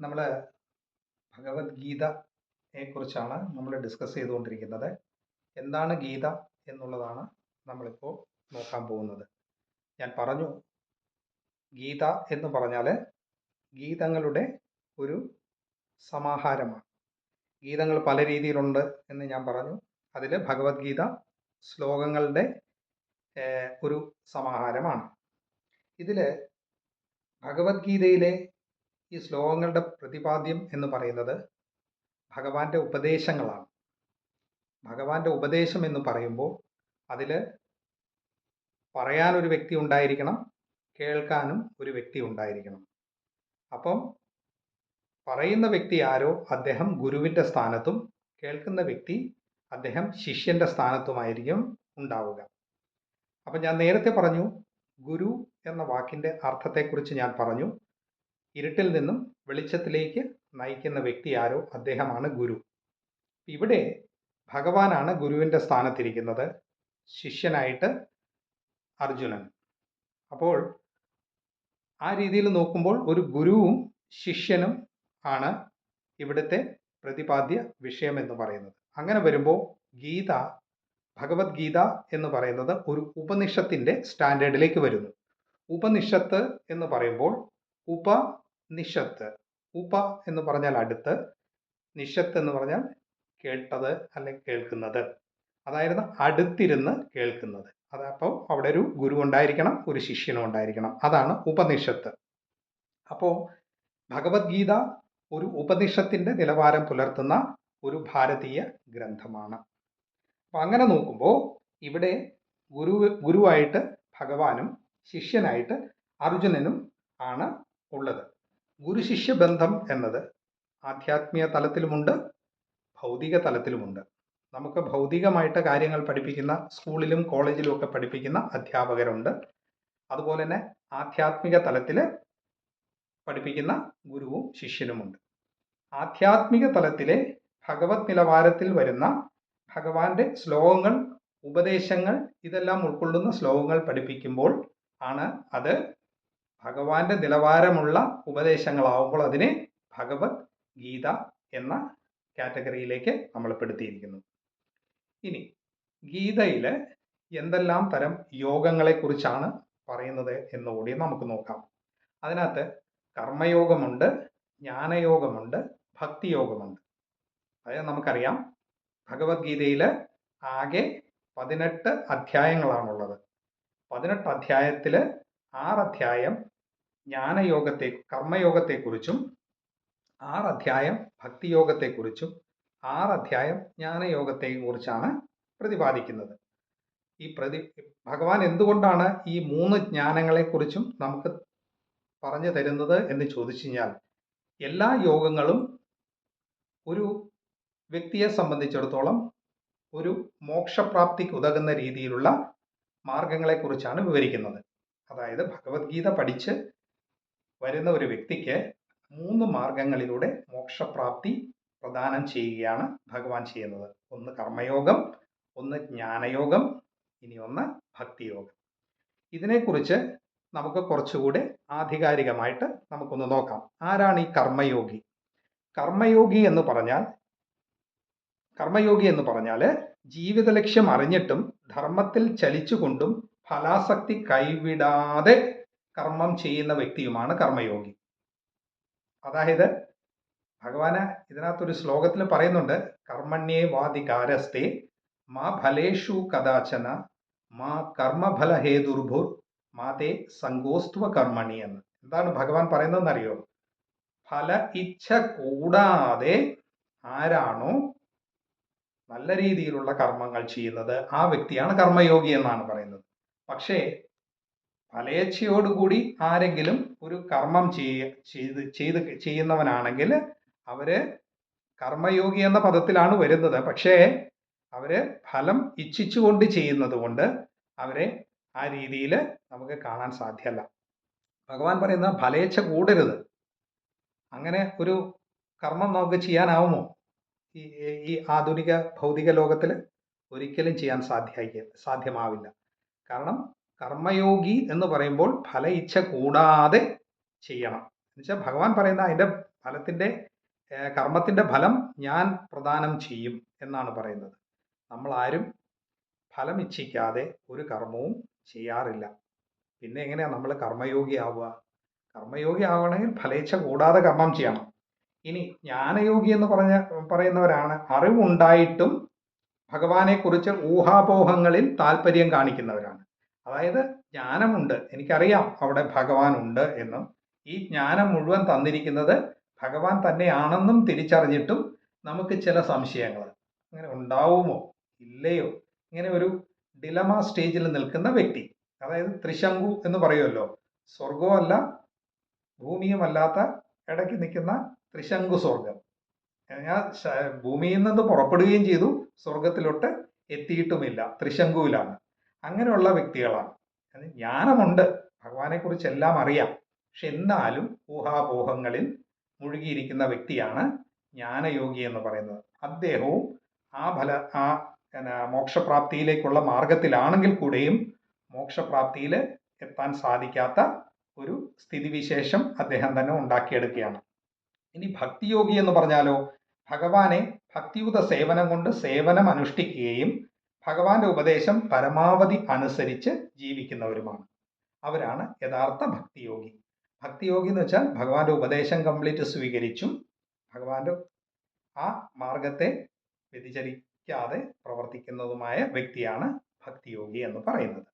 നമ്മൾ ഭഗവത്ഗീതയെ കുറിച്ചാണ് നമ്മൾ ഡിസ്കസ് ചെയ്തുകൊണ്ടിരിക്കുന്നത്. എന്താണ് ഗീത എന്നുള്ളതാണ് നമ്മളിപ്പോൾ നോക്കാൻ പോകുന്നത്. ഞാൻ പറഞ്ഞു ഗീത എന്ന് പറഞ്ഞാൽ ഗീതങ്ങളുടെ ഒരു സമാഹാരമാണ്. ഗീതങ്ങൾ പല രീതിയിലുണ്ട് എന്ന് ഞാൻ പറഞ്ഞു. അതിൽ ഭഗവത്ഗീത ശ്ലോകങ്ങളുടെ ഒരു സമാഹാരമാണ്. ഇതിൽ ഭഗവത്ഗീതയിലെ ഈ ശ്ലോകങ്ങളുടെ പ്രതിപാദ്യം എന്ന് പറയുന്നത് ഭഗവാന്റെ ഉപദേശങ്ങളാണ്. ഭഗവാന്റെ ഉപദേശം എന്ന് പറയുമ്പോൾ അതിൽ പറയാൻ ഒരു വ്യക്തി ഉണ്ടായിരിക്കണം കേൾക്കാനും ഒരു വ്യക്തി ഉണ്ടായിരിക്കണം. അപ്പം പറയുന്ന വ്യക്തി ആരോ അദ്ദേഹം ഗുരുവിന്റെ സ്ഥാനത്തും കേൾക്കുന്ന വ്യക്തി അദ്ദേഹം ശിഷ്യന്റെ സ്ഥാനത്തുമായിരിക്കും ഉണ്ടാവുക. അപ്പം ഞാൻ നേരത്തെ പറഞ്ഞു ഗുരു എന്ന വാക്കിന്റെ അർത്ഥത്തെക്കുറിച്ച് ഞാൻ പറഞ്ഞു. ഇരുട്ടിൽ നിന്നും വെളിച്ചത്തിലേക്ക് നയിക്കുന്ന വ്യക്തി ആരോ അദ്ദേഹമാണ് ഗുരു. ഇവിടെ ഭഗവാനാണ് ഗുരുവിന്റെ സ്ഥാനത്തിരിക്കുന്നത് ശിഷ്യനായിട്ട് അർജുനൻ. അപ്പോൾ ആ രീതിയിൽ നോക്കുമ്പോൾ ഒരു ഗുരുവും ശിഷ്യനും ആണ് ഇവിടുത്തെ പ്രതിപാദ്യ വിഷയം എന്ന് പറയുന്നത്. അങ്ങനെ വരുമ്പോൾ ഗീത ഭഗവത്ഗീത എന്ന് പറയുന്നത് ഒരു ഉപനിഷത്തിന്റെ സ്റ്റാൻഡേർഡിലേക്ക് വരുന്നു. ഉപനിഷത്ത് എന്ന് പറയുമ്പോൾ ഉപനിഷത്ത്. ഉപ എന്ന് പറഞ്ഞാൽ അടുത്ത് നിഷത്ത് എന്ന് പറഞ്ഞാൽ കേട്ടത് അല്ലെങ്കിൽ കേൾക്കുന്നത്. അതായിരുന്നു അടുത്തിരുന്ന് കേൾക്കുന്നത്. അപ്പോൾ അവിടെ ഒരു ഗുരു ഉണ്ടായിരിക്കണം ഒരു ശിഷ്യനും ഉണ്ടായിരിക്കണം. അതാണ് ഉപനിഷത്ത്. അപ്പോൾ ഭഗവത്ഗീത ഒരു ഉപനിഷത്തിന്റെ നിലവാരം പുലർത്തുന്ന ഒരു ഭാരതീയ ഗ്രന്ഥമാണ്. അപ്പം അങ്ങനെ നോക്കുമ്പോൾ ഇവിടെ ഗുരു ഗുരുവായിട്ട് ഭഗവാനും ശിഷ്യനായിട്ട് അർജുനനും ആണ് ഉള്ളത്. ഗുരുശിഷ്യ ബന്ധം എന്നത് ആധ്യാത്മിക തലത്തിലുമുണ്ട് ഭൗതിക തലത്തിലുമുണ്ട്. നമുക്ക് ഭൗതികമായിട്ട് കാര്യങ്ങൾ പഠിപ്പിക്കുന്ന സ്കൂളിലും കോളേജിലും ഒക്കെ പഠിപ്പിക്കുന്ന അധ്യാപകരുണ്ട്. അതുപോലെ തന്നെ ആധ്യാത്മിക തലത്തിൽ പഠിപ്പിക്കുന്ന ഗുരുവും ശിഷ്യനുമുണ്ട്. ആധ്യാത്മിക തലത്തിലെ ഭഗവത് നിലവാരത്തിൽ വരുന്ന ഭഗവാന്റെ ശ്ലോകങ്ങൾ ഉപദേശങ്ങൾ ഇതെല്ലാം ഉൾക്കൊള്ളുന്ന ശ്ലോകങ്ങൾ പഠിപ്പിക്കുമ്പോൾ ആണ് അത് ഭഗവാന്റെ നിലവാരമുള്ള ഉപദേശങ്ങളാവുമ്പോൾ അതിനെ ഭഗവത് ഗീത എന്ന കാറ്റഗറിയിലേക്ക് നമ്മൾ പെടുത്തിയിരിക്കുന്നു. ഇനി ഗീതയിൽ എന്തെല്ലാം തരം യോഗങ്ങളെ കുറിച്ചാണ് പറയുന്നത് എന്നുകൂടി നമുക്ക് നോക്കാം. അതിനകത്ത് കർമ്മയോഗമുണ്ട് ജ്ഞാനയോഗമുണ്ട് ഭക്തിയോഗമുണ്ട്. അതായത് നമുക്കറിയാം. ഭഗവത്ഗീതയിൽ ആകെ പതിനെട്ട് അധ്യായങ്ങളാണുള്ളത്. പതിനെട്ട് അധ്യായത്തിൽ ആറ് അധ്യായം ജ്ഞാനയോഗത്തെ കർമ്മയോഗത്തെക്കുറിച്ചും ആറ് അധ്യായം ഭക്തിയോഗത്തെക്കുറിച്ചും ആറ് അധ്യായം ജ്ഞാനയോഗത്തെയും കുറിച്ചാണ് പ്രതിപാദിക്കുന്നത്. ഈ പ്രതി ഭഗവാൻ എന്തുകൊണ്ടാണ് ഈ മൂന്ന് ജ്ഞാനങ്ങളെക്കുറിച്ചും നമുക്ക് പറഞ്ഞു തരുന്നത് എന്ന് ചോദിച്ചു കഴിഞ്ഞാൽ എല്ലാ യോഗങ്ങളും ഒരു വ്യക്തിയെ സംബന്ധിച്ചിടത്തോളം ഒരു മോക്ഷപ്രാപ്തിക്ക് ഉതകുന്ന രീതിയിലുള്ള മാർഗങ്ങളെക്കുറിച്ചാണ് വിവരിക്കുന്നത്. അതായത് ഭഗവത്ഗീത പഠിച്ച് വരുന്ന ഒരു വ്യക്തിക്ക് മൂന്ന് മാർഗങ്ങളിലൂടെ മോക്ഷപ്രാപ്തി പ്രദാനം ചെയ്യുകയാണ് ഭഗവാൻ ചെയ്യുന്നത്. ഒന്ന് കർമ്മയോഗം ഒന്ന് ജ്ഞാനയോഗം ഇനി ഒന്ന് ഭക്തിയോഗം. ഇതിനെക്കുറിച്ച് നമുക്ക് കുറച്ചുകൂടെ ആധികാരികമായിട്ട് നമുക്കൊന്ന് നോക്കാം. ആരാണ് ഈ കർമ്മയോഗി? കർമ്മയോഗി എന്ന് പറഞ്ഞാൽ കർമ്മയോഗി എന്ന് പറഞ്ഞാൽ ജീവിത ലക്ഷ്യം അറിഞ്ഞിട്ടും ധർമ്മത്തിൽ ചലിച്ചുകൊണ്ടും ഫലാസക്തി കൈവിടാതെ കർമ്മം ചെയ്യുന്ന വ്യക്തിയുമാണ് കർമ്മയോഗി. അതായത് ഭഗവാന് ഇതിനകത്തൊരു ശ്ലോകത്തിൽ പറയുന്നുണ്ട് കർമ്മണ്യേ വാധികാരസ്തേ മാ ഫലേഷു കഥാചന മാ കർമ്മഫല ഹേതുർഭുർ മാതേ സങ്കോസ്ത്വ കർമ്മണി എന്ന്. എന്താണ് ഭഗവാൻ പറയുന്നതെന്നറിയോ? ഫല ഇച്ഛ കൂടാതെ ആരാണോ നല്ല രീതിയിലുള്ള കർമ്മങ്ങൾ ചെയ്യുന്നത് ആ വ്യക്തിയാണ് കർമ്മയോഗി എന്നാണ് പറയുന്നത്. പക്ഷേ ഫലേച്ഛയോടുകൂടി ആരെങ്കിലും ഒരു കർമ്മം ചെയ്യ ചെയ്ത് ചെയ്ത് ചെയ്യുന്നവനാണെങ്കിൽ അവർ കർമ്മയോഗി എന്ന പദത്തിലാണ് വരുന്നത്. പക്ഷേ അവർ ഫലം ഇച്ഛിച്ചുകൊണ്ട് ചെയ്യുന്നത് കൊണ്ട് അവരെ ആ രീതിയിൽ നമുക്ക് കാണാൻ സാധ്യമല്ല ഭഗവാൻ പറയുന്ന ഫലേച്ഛ കൂടരുത്. അങ്ങനെ ഒരു കർമ്മം നമുക്ക് ചെയ്യാനാവുമോ? ഈ ഈ ആധുനിക ഭൗതിക ലോകത്തിൽ ഒരിക്കലും ചെയ്യാൻ സാധ്യ സാധ്യമാവില്ല. കാരണം കർമ്മയോഗി എന്ന് പറയുമ്പോൾ ഫല ഇച്ഛ കൂടാതെ ചെയ്യണം. എന്നുവെച്ചാൽ ഭഗവാൻ പറയുന്ന അതിന്റെ ഫലത്തിന്റെ കർമ്മത്തിന്റെ ഫലം ഞാൻ പ്രദാനം ചെയ്യും എന്നാണ് പറയുന്നത്. നമ്മളാരും ഫലം ഇച്ഛിക്കാതെ ഒരു കർമ്മവും ചെയ്യാറില്ല. പിന്നെ എങ്ങനെയാണ് നമ്മൾ കർമ്മയോഗി ആവുക? കർമ്മയോഗി ആവണമെങ്കിൽ ഫലേച്ഛ കൂടാതെ കർമ്മം ചെയ്യണം. ഇനി ജ്ഞാനയോഗി എന്ന് പറഞ്ഞ പറയുന്നവരാണ് അറിവുണ്ടായിട്ടും ഭഗവാനെ കുറിച്ച് ഊഹാപോഹങ്ങളിൽ താല്പര്യം കാണിക്കുന്നവരാണ്. അതായത് ജ്ഞാനമുണ്ട്. എനിക്കറിയാം അവിടെ ഭഗവാൻ ഉണ്ട് എന്നും. ഈ ജ്ഞാനം മുഴുവൻ തന്നിരിക്കുന്നത് ഭഗവാൻ തന്നെയാണെന്നും തിരിച്ചറിഞ്ഞിട്ടും നമുക്ക് ചില സംശയങ്ങൾ. അങ്ങനെ ഉണ്ടാവുമോ? ഇല്ലയോ? ഇങ്ങനെ ഒരു ഡിലമ സ്റ്റേജിൽ നിൽക്കുന്ന വ്യക്തി അതായത് ത്രിശങ്കു എന്ന് പറയുമല്ലോ. സ്വർഗവുമല്ല ഭൂമിയുമല്ലാത്ത ഇടയ്ക്ക് നിൽക്കുന്ന ത്രിശങ്കു സ്വർഗം ഞാൻ ഭൂമിയിൽ നിന്ന് പുറപ്പെടുകയും ചെയ്തു. സ്വർഗത്തിലോട്ട് എത്തിയിട്ടുമില്ല. ത്രിശങ്കുവിലാണ്. അങ്ങനെയുള്ള വ്യക്തികളാണ്. ജ്ഞാനമുണ്ട്. ഭഗവാനെ കുറിച്ച് എല്ലാം അറിയാം. പക്ഷെ എന്നാലും ഊഹാപോഹങ്ങളിൽ മുഴുകിയിരിക്കുന്ന വ്യക്തിയാണ് ജ്ഞാനയോഗി എന്ന് പറയുന്നത്. അദ്ദേഹവും ആ ഫല ആ മോക്ഷപ്രാപ്തിയിലേക്കുള്ള മാർഗത്തിലാണെങ്കിൽ കൂടെയും മോക്ഷപ്രാപ്തിയിൽ എത്താൻ സാധിക്കാത്ത ഒരു സ്ഥിതിവിശേഷം അദ്ദേഹം തന്നെ ഉണ്ടാക്കിയെടുക്കുകയാണ്. ഇനി ഭക്തിയോഗി എന്ന് പറഞ്ഞാലോ? ഭഗവാനെ ഭക്തിയുത സേവനം കൊണ്ട് സേവനം അനുഷ്ഠിക്കുകയും ഭഗവാന്റെ ഉപദേശം പരമാവധി അനുസരിച്ച് ജീവിക്കുന്നവരുമാണ്. അവരാണ് യഥാർത്ഥ ഭക്തിയോഗി. ഭക്തിയോഗി എന്ന് വെച്ചാൽ ഭഗവാന്റെ ഉപദേശം കംപ്ലീറ്റ് സ്വീകരിച്ചും ഭഗവാന്റെ ആ മാർഗത്തെ വ്യതിചരിക്കാതെ പ്രവർത്തിക്കുന്നതുമായ വ്യക്തിയാണ് ഭക്തിയോഗി എന്ന് പറയുന്നത്.